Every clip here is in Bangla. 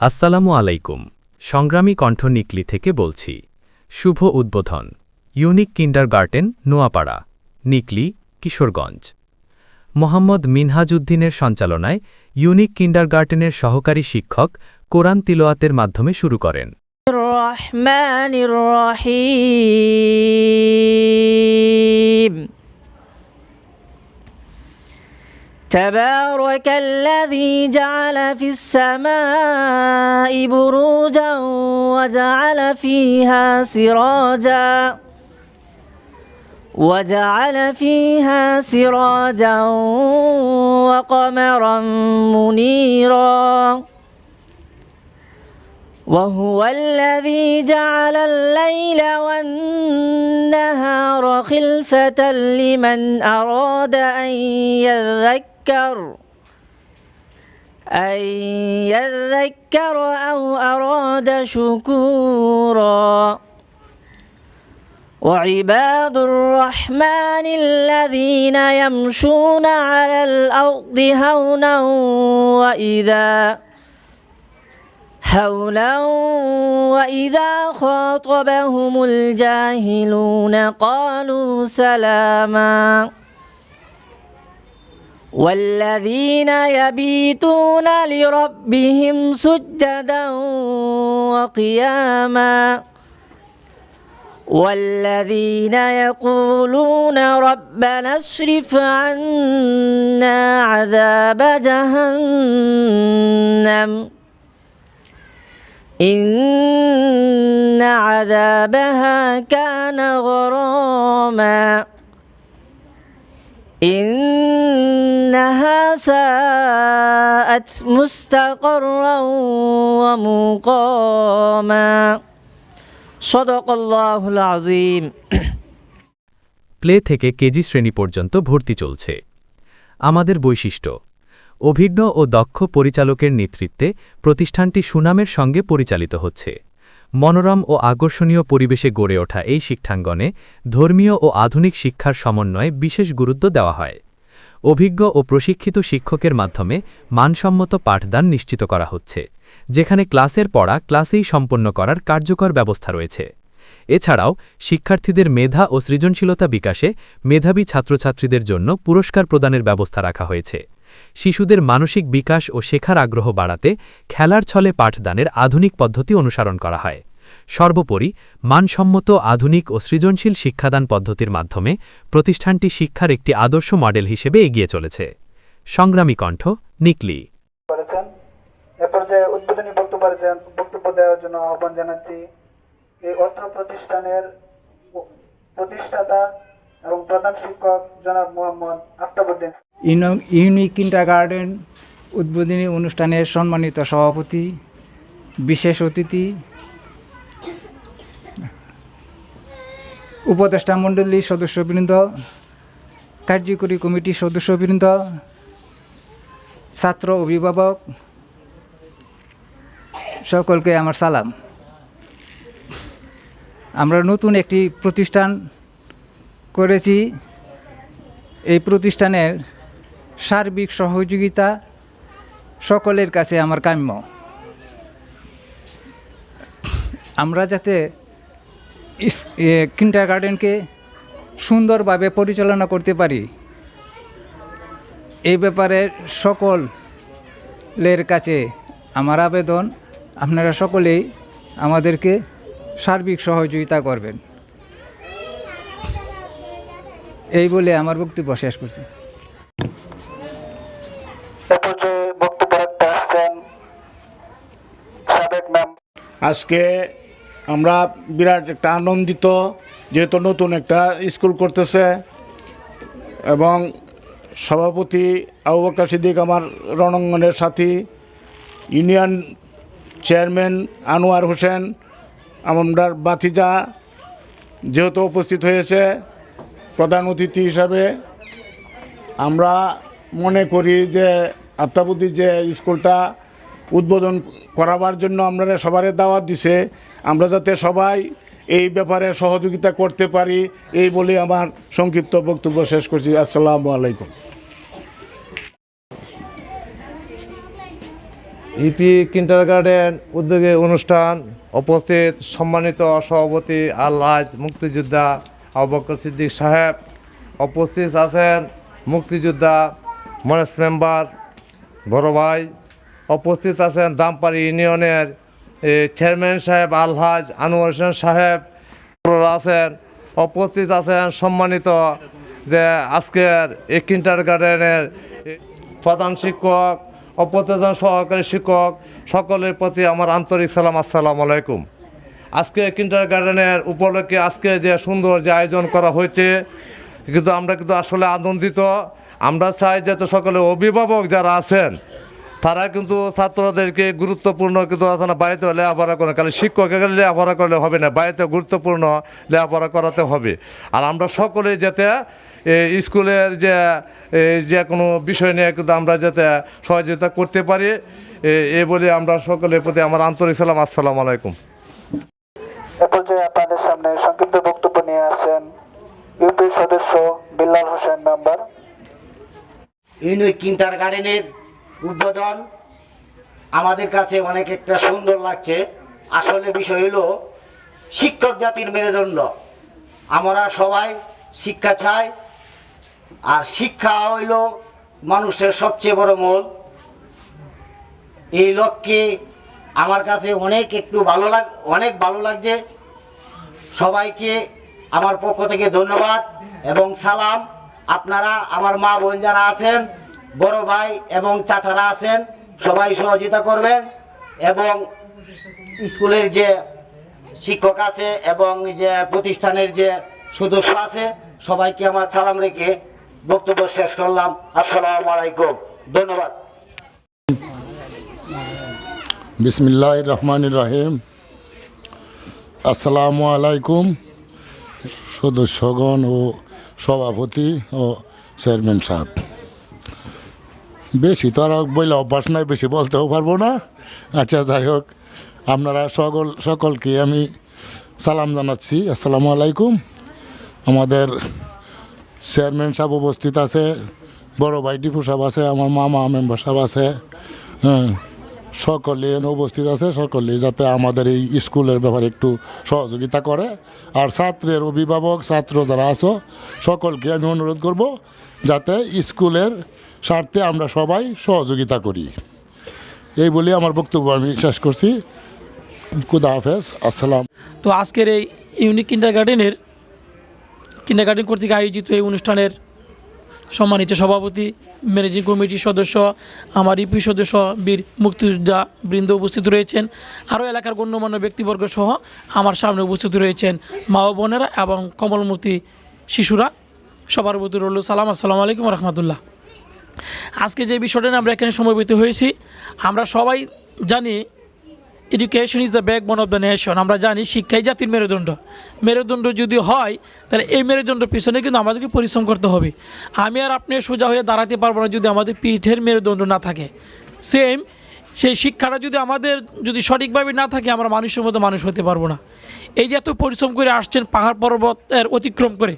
আসসালামু আলাইকুম। সংগ্রামী কণ্ঠ নিকলি থেকে বলছি, শুভ উদ্বোধন। Unique kindergarten, Noapara. নিকলি, কিশোরগঞ্জ। মোহাম্মদ মিনহাজউদ্দিনের সঞ্চালনায় ইউনিক কিন্ডারগার্টেনের সহকারী শিক্ষক কোরআন তিলোয়াতের মাধ্যমে শুরু করেন। تبارك الذي جعل في السماء بروجا وجعل فيها سراجا وجعل فيها سراجا وقمرا منيرا. وهو الذي جعل الليل والنهار خلفة لمن أراد أن يذكر أن يذكر أو أراد شكورا. وعباد الرحمن الذين يمشون على الأرض هونا وإذا هولا وإذا خاطبهم الجاهلون قالوا سلاما. والذين يبيتون لربهم سجدا وقياما والذين يقولون ربنا اصرف عنا عذاب جهنم إن عذابها كان غراما ساءت مستقرا ومقاما صدق الله العظيم প্লে থেকে কেজি শ্রেণী পর্যন্ত ভর্তি চলছে আমাদের বৈশিষ্ট্য অভিজ্ঞ ও দক্ষ পরিচালকের নেতৃত্বে প্রতিষ্ঠানটি সুনামের সঙ্গে পরিচালিত হচ্ছে মনোরম ও আকর্ষণীয় পরিবেশে গড়ে ওঠা এই শিক্ষাঙ্গনে ধর্মীয় ও আধুনিক শিক্ষার সমন্বয়ে বিশেষ গুরুত্ব দেওয়া হয় অভিজ্ঞ ও প্রশিক্ষিত শিক্ষকের মাধ্যমে মানসম্মত পাঠদান নিশ্চিত করা হচ্ছে, যেখানে ক্লাসের পড়া ক্লাসেই সম্পন্ন করার কার্যকর ব্যবস্থা রয়েছে। এছাড়াও, শিক্ষার্থীদের মেধা ও সৃজনশীলতা বিকাশে মেধাবী ছাত্রছাত্রীদের জন্য পুরস্কার প্রদানের ব্যবস্থা রাখা হয়েছে। শিশুদের মানসিক বিকাশ ও শেখার আগ্রহ বাড়াতে খেলার ছলে পাঠদানের আধুনিক পদ্ধতি অনুসরণ করা হয়। সর্বোপরি মানসম্মত আধুনিক ও সৃজনশীল শিক্ষাদান পদ্ধতির মাধ্যমে প্রতিষ্ঠানটি শিক্ষার একটি আদর্শ মডেল হিসেবে এগিয়ে চলেছে। সংগ্রামী কণ্ঠ নিকলি এ পর্যায়ে উদ্বোধনী বক্তব্য রাখছেন- বক্তব্য দেওয়ার জন্য আহ্বান জানাচ্ছি। এই অত্র প্রতিষ্ঠানের প্রতিষ্ঠাতা এবং প্রধান শিক্ষক জনাব মোহাম্মদ আফতাবুদ্দিন। ইউনিক গার্ডেন উদ্বোধনী অনুষ্ঠানের সম্মানিত সভাপতি বিশেষ অতিথি উপদেষ্টা মণ্ডলীর সদস্যবৃন্দ, কার্যকরী কমিটির সদস্যবৃন্দ, ছাত্র অভিভাবক, সকলকে আমার সালাম। আমরা নতুন একটি প্রতিষ্ঠান করেছি। এই প্রতিষ্ঠানের সার্বিক সহযোগিতা সকলের কাছে আমার কাম্য। আমরা যাতে কিন্টার গার্ডেনকে সুন্দরভাবে পরিচালনা করতে পারি। এই ব্যাপারে সকলের কাছে আমার আবেদন আপনারা সকলেই আমাদেরকে সার্বিক সহযোগিতা করবেন। এই বলে আমার বক্তব্য শেষ করছি। আজকে আমরা বিরাট একটা আনন্দিত, যেহেতু নতুন একটা স্কুল করতেছে। এবং সভাপতি আবু সিদ্দিক, আমার রণাঙ্গনের সাথী, ইউনিয়ন চেয়ারম্যান আনোয়ার হোসেন আমার বাতিজা যেহেতু উপস্থিত হয়েছে, প্রধান অতিথি হিসাবে, আমরা মনে করি যে আত্মাবুদ্ধি যে স্কুলটা উদ্বোধন করাবার জন্য আমরা সবারে দাওয়াত দিছে। আমরা যাতে সবাই এই ব্যাপারে সহযোগিতা করতে পারি, এই বলে আমার সংক্ষিপ্ত বক্তব্য শেষ করছি। আসসালামু আলাইকুম। ইপি কিন্টার গার্ডেন উদ্যোগে অনুষ্ঠান উপস্থিত সম্মানিত সভাপতি আল্লাজ মুক্তিযোদ্ধা আবকর সিদ্দিক সাহেব, উপস্থিত আছেন মুক্তিযোদ্ধা মনেস মেম্বার বড় ভাই উপস্থিত আছেন দামপাড়ি ইউনিয়নের চেয়ারম্যান সাহেব আলহাজ আনোয়ার হোসেন সাহেব আছেন, উপস্থিত আছেন সম্মানিত যে আজকের এই কিন্টার গার্ডেনের প্রধান শিক্ষক অপরজন সহকারী শিক্ষক, সকলের প্রতি আমার আন্তরিক সালাম, আসসালামু আলাইকুম। আজকে কিন্টার গার্ডেনের উপলক্ষে আজকে যে সুন্দর যে আয়োজন করা হয়েছে, কিন্তু আমরা কিন্তু আসলে আনন্দিত। আমরা চাই যাতে সকলে অভিভাবক যারা আছেন তারা কিন্তু ছাত্রদেরকে গুরুত্বপূর্ণ কিন্তু আছে না বাড়িতে লেখাপড়া করে কারণ শিক্ষক এখানে লেখাপড়া করলে হবে না বাড়িতে গুরুত্বপূর্ণ লেখাপড়া করাতে হবে। আর আমরা সকলে যাতে এই স্কুলের যে যে কোনো বিষয় নিয়ে কিন্তু আমরা যাতে সহযোগিতা করতে পারি এ- বলে আমরা সকলের প্রতি আমার আন্তরিক সালাম আসসালামু আলাইকুম। আপনাদের সামনে সংক্ষিপ্ত বক্তব্য নিয়ে আসছেন ইউপি সদস্য বিল্লাল হোসেন মেম্বার। ইউনিক কিন্টার গার্ডেনের উদ্বোধন। আমাদের কাছে অনেক একটা সুন্দর লাগছে। আসলে বিষয় হলো, শিক্ষক জাতির মেরুদণ্ড। আমরা সবাই শিক্ষা চাই, আর শিক্ষা হইল মানুষের সবচেয়ে বড় মূল। এই লক্ষ্যে আমার কাছে অনেক একটু ভালো লাগ, অনেক ভালো লাগছে। সবাইকে আমার পক্ষ থেকে ধন্যবাদ এবং সালাম। আপনারা, আমার মা বোন যারা আছেন বড় ভাই এবং চাচারা আছেন, সবাই সহযোগিতা করবেন এবং স্কুলের যে শিক্ষক আছে এবং যে প্রতিষ্ঠানের যে সদস্য আছে, সবাইকে আমার সালাম রেখে বক্তব্য শেষ করলাম। আসসালামু আলাইকুম। ধন্যবাদ। বিসমিল্লাহ রহমান রহিম। আসসালামু আলাইকুম সদস্যগণ ও সভাপতি ও চেয়ারম্যান সাহেব। বেশি তো আর বললে অভ্যাস নাই, বেশি বলতেও পারব না। আচ্ছা যাই হোক, আপনারা সকল সকলকে আমি সালাম জানাচ্ছি। আসসালামু আলাইকুম। আমাদের চেয়ারম্যান সাহেব উপস্থিত আছে, বড় ভাই টিপু সাহেব আছে, আমার মামা মেম্বার সাহেব আছে হ্যাঁ সকলে উপস্থিত আছে, সকলে যাতে আমাদের এই স্কুলের ব্যাপারে একটু সহযোগিতা করে। আর ছাত্রের অভিভাবক, ছাত্র যারা আছো, সকলকে আমি অনুরোধ করব, যাতে স্কুলের স্বার্থে আমরা সবাই সহযোগিতা করি। এই বলে আমার বক্তব্য আমি শেষ করছি। খুদা হাফেজ, আসসালাম। তো আজকের এই ইউনিক কিন্ডার গার্ডেনের কিন্ডার গার্ডেন কর্তৃক আয়োজিত এই অনুষ্ঠানের সম্মানিত সভাপতি ম্যানেজিং কমিটির সদস্য, আমার ইপি সদস্য বীর মুক্তিযোদ্ধা বৃন্দ উপস্থিত রয়েছেন। আরও এলাকার গণ্যমান্য ব্যক্তিবর্গ সহ আমার সামনে উপস্থিত রয়েছেন মা ও বোনেরা এবং কমলমতি শিশুরা। সবার প্রতি রইল সালাম। আসসালামু আলাইকুম রহমতুল্লাহ। আজকে যে বিষয়টা নিয়ে আমরা এখানে সমবেত হয়েছি, আমরা সবাই জানি education is the backbone of the nation আমরা জানি শিক্ষাই জাতির মেরুদণ্ড। মেরুদণ্ড যদি হয়, তাহলে এই মেরুদণ্ডের পিছনে কিন্তু আমাদেরকে পরিশ্রম করতে হবে। আমি আর আপনি সোজা হয়ে দাঁড়াতে পারব না যদি আমাদের পিঠের মেরুদণ্ড না থাকে। সেম সেই শিক্ষাটা যদি আমাদের যদি সঠিকভাবে না থাকে, আমরা মানুষের মতো মানুষ হতে পারব না। এই যে এত পরিশ্রম করে আসছেন পাহাড় পর্বতের অতিক্রম করে,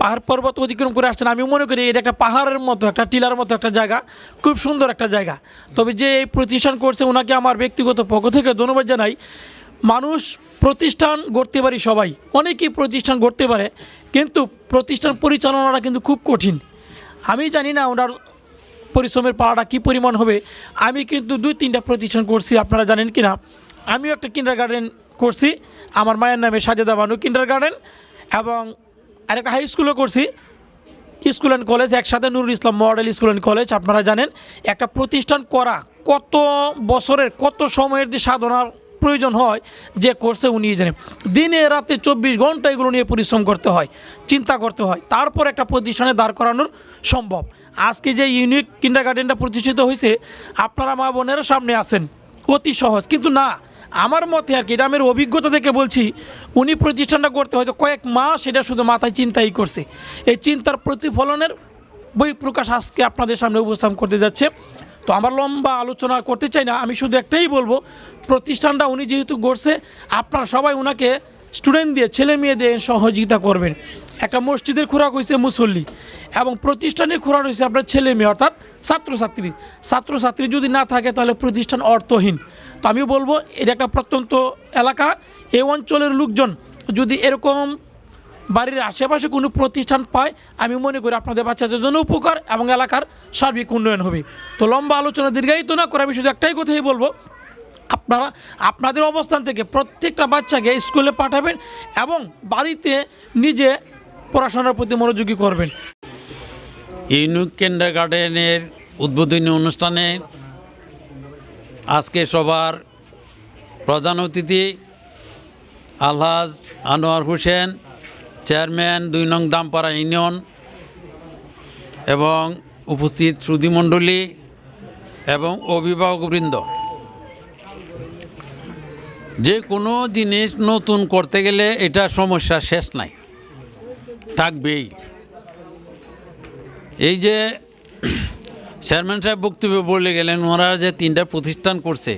পাহাড় পর্বত অতিক্রম করে আসছেন, আমি মনে করি এটা একটা পাহাড়ের মতো, একটা টিলার মতো একটা জায়গা, খুব সুন্দর একটা জায়গা। তবে যে এই প্রতিষ্ঠান করছে ওনাকে আমার ব্যক্তিগত পক্ষ থেকে ধন্যবাদ জানাই। মানুষ প্রতিষ্ঠান গড়তে পারি সবাই, অনেকেই প্রতিষ্ঠান গড়তে পারে, কিন্তু প্রতিষ্ঠান পরিচালনাটা কিন্তু খুব কঠিন। আমি জানি না ওনার পরিশ্রমের পাড়াটা কী পরিমাণ হবে, আমি কিন্তু দুই তিনটা প্রতিষ্ঠান করছি, আপনারা জানেন কি না আমিও একটা কিন্ডার গার্ডেন করছি। আমার মায়ের নামে সাজেদা বানু কিন্ডার গার্ডেন এবং আরেকটা হাই স্কুলও করছি। স্কুল অ্যান্ড কলেজ একসাথে Nurul Islam model school and college আপনারা জানেন, একটা প্রতিষ্ঠান করা কত বছরের, কত সময়ের যে সাধনার প্রয়োজন হয়, যে করছে উনি জানেন। দিনে রাতে চব্বিশ ঘণ্টা এগুলো নিয়ে পরিশ্রম করতে হয়, চিন্তা করতে হয়। তারপর একটা প্রতিষ্ঠানে দাঁড় করানোর সম্ভব। আজকে যে ইউনিক কিন্ডার গার্ডেনটা প্রতিষ্ঠিত হয়েছে আপনারা মা বোনেরা সামনে আসেন অতি সহজ, কিন্তু না আমার মতে আর কি, এটা আমার অভিজ্ঞতা থেকে বলছি, উনি প্রতিষ্ঠানটা করতে হয়তো কয়েক মাস এটা শুধু মাথায় চিন্তাই করছে। এই চিন্তার প্রতিফলনের বই প্রকাশ আজকে আপনাদের সামনে উপস্থাপন করতে যাচ্ছে। তো আমার লম্বা আলোচনা করতে চাই না, আমি শুধু একটাই বলব, প্রতিষ্ঠানটা উনি যেহেতু গড়ছে, আপনারা সবাই ওনাকে স্টুডেন্ট দিয়ে, ছেলে মেয়ে দিয়ে সহযোগিতা করবেন। একটা মসজিদের খোরাক হয়েছে মুসল্লি এবং প্রতিষ্ঠানের খোরাক হয়েছে আপনার ছেলে মেয়ে, অর্থাৎ ছাত্রছাত্রী। ছাত্রছাত্রী যদি না থাকে তাহলে প্রতিষ্ঠান অর্থহীন। তো আমি বলব, এটা একটা প্রত্যন্ত এলাকা। এই অঞ্চলের লোকজন যদি এরকম বাড়ির আশেপাশে কোনো প্রতিষ্ঠান পায়, আমি মনে করি আপনাদের বাচ্চাদের জন্য উপকার এবং এলাকার সার্বিক উন্নয়ন হবে। তো লম্বা আলোচনা, দীর্ঘায়িত না করে আমি শুধু একটাই কথাই বলব, আপনারা, আপনাদের অবস্থান থেকে প্রত্যেকটা বাচ্চাকে স্কুলে পাঠাবেন এবং বাড়িতে নিজে পড়াশোনার প্রতি মনোযোগী করবেন। ইউনিক কিন্ডার গার্ডেনের উদ্বোধনী অনুষ্ঠানে আজকে সবার প্রধান অতিথি আলহাজ আনোয়ার হোসেন, চেয়ারম্যান দুই নং দামপাড়া ইউনিয়ন, এবং উপস্থিত সুধীমণ্ডলী এবং অভিভাবকবৃন্দ যে কোনো জিনিস নতুন করতে গেলে এটা সমস্যা শেষ নাই, থাকবেই। এই যে চেয়ারম্যান সাহেব বক্তব্য বলে গেলেন, ওনারা যে তিনটা প্রতিষ্ঠান করছে,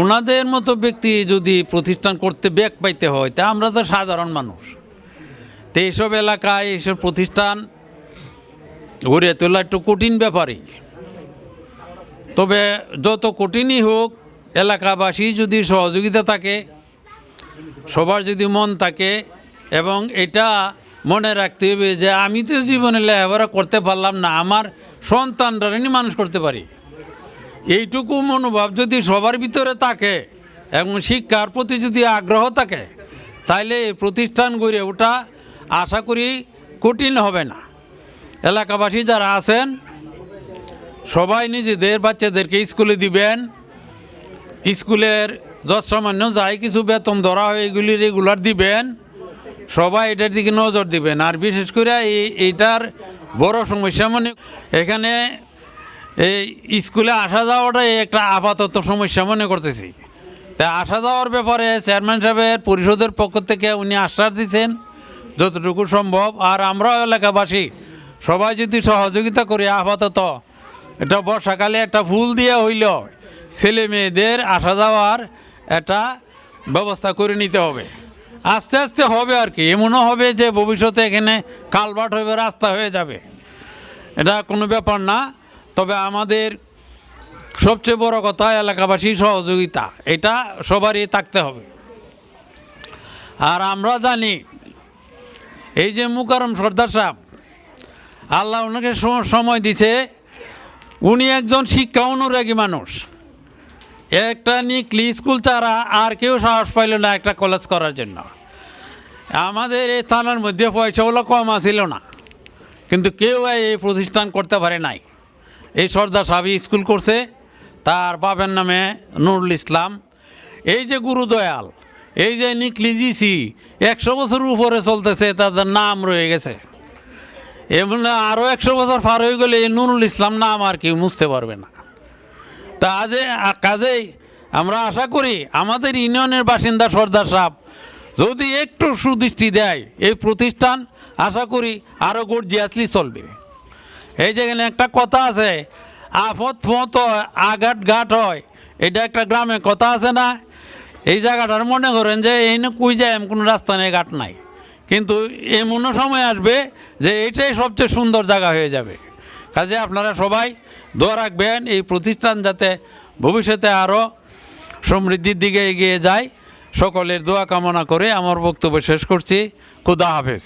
ওনাদের মতো ব্যক্তি যদি প্রতিষ্ঠান করতে ব্যাক পাইতে হয়, তা আমরা তো সাধারণ মানুষ। তো এইসব এলাকায় এইসব প্রতিষ্ঠান গড়িয়ে তোলা একটু কঠিন ব্যাপারই। তবে যত কঠিনই হোক, এলাকাবাসী যদি সহযোগিতা থাকে, সবার যদি মন থাকে, এবং এটা মনে রাখতে হবে যে আমি তো জীবনে লেখাপড়া করতে পারলাম না, আমার সন্তানরা মানুষ করতে পারি। এইটুকু মনোভাব যদি সবার ভিতরে থাকে এবং শিক্ষার প্রতি যদি আগ্রহ থাকে, তাইলে এই প্রতিষ্ঠান গড়ে ওঠা আশা করি কঠিন হবে না। এলাকাবাসী যারা আছেন, সবাই নিজেদের বাচ্চাদেরকে স্কুলে দিবেন। স্কুলের যত সামান্য যাই কিছু বেতন ধরা হয়, এগুলি রেগুলার দিবেন। সবাই এটার দিকে নজর দিবেন। আর বিশেষ করে এই এইটার বড় সমস্যা মানে এখানে এই স্কুলে আসা যাওয়াটাই একটা আপাতত সমস্যা মনে করতেছি। তা আসা যাওয়ার ব্যাপারে চেয়ারম্যান সাহেবের পরিষদের পক্ষ থেকে উনি আশ্বাস দিচ্ছেন, যতটুকু সম্ভব। আর আমরাও এলাকাবাসী সবাই যদি সহযোগিতা করি, আপাতত এটা বর্ষাকালে একটা ফুল দিয়ে হইল, ছেলে মেয়েদের আসা যাওয়ার একটা ব্যবস্থা করে নিতে হবে। আস্তে আস্তে হবে আর কি। এমনও হবে যে ভবিষ্যতে এখানে কালভার্ট হবে রাস্তা হয়ে যাবে। এটা কোনো ব্যাপার না। তবে আমাদের সবচেয়ে বড় কথা এলাকাবাসীর সহযোগিতা। এটা সবারই থাকতে হবে। আর আমরা জানি, এই যে মুকারম সর্দার সাহেব, আল্লাহ ওনাকে সময় দিছে। উনি একজন শিক্ষা অনুরাগী মানুষ। একটা নিকলি স্কুল ছাড়া আর কেউ সাহস পাইল না একটা কলেজ করার জন্য। আমাদের এই থানার মধ্যে পয়সাগুলো কম আসিল না। কিন্তু কেউ এই প্রতিষ্ঠান করতে পারে নাই। এই সর্দার সাহেব স্কুল করছে, তার বাবার নামে নুরুল ইসলাম। এই যে গুরুদয়াল, এই যে নিকলিজিসি একশো বছর উপরে চলতেছে, তাদের নাম রয়ে গেছে। এমন আরও একশো বছর পার হয়ে গেলে এই নুরুল ইসলাম নাম আর কেউ মুছতে পারবে না। তা আজে কাজেই আমরা আশা করি আমাদের ইউনিয়নের বাসিন্দা সর্দার সাহেব যদি একটু সুদৃষ্টি দেয় এই প্রতিষ্ঠান, আশা করি আরও গর্জিয়াসলি চলবে। এই যেখানে একটা কথা আছে, আফত মত আঘাট ঘাট হয়, এটা একটা গ্রামে কথা আছে না? এই জায়গাটার মনে করেন যে এই কুই যায় এমন কোনো রাস্তা নেই, ঘাট নাই। কিন্তু এমনও সময় আসবে যে এটাই সবচেয়ে সুন্দর জায়গা হয়ে যাবে। কাজে আপনারা সবাই দোয়া রাখবেন, এই প্রতিষ্ঠান যাতে ভবিষ্যতে আরও সমৃদ্ধির দিকে এগিয়ে যায়। সকলের দোয়া কামনা করে আমার বক্তব্য শেষ করছি। খুদা হাফেজ।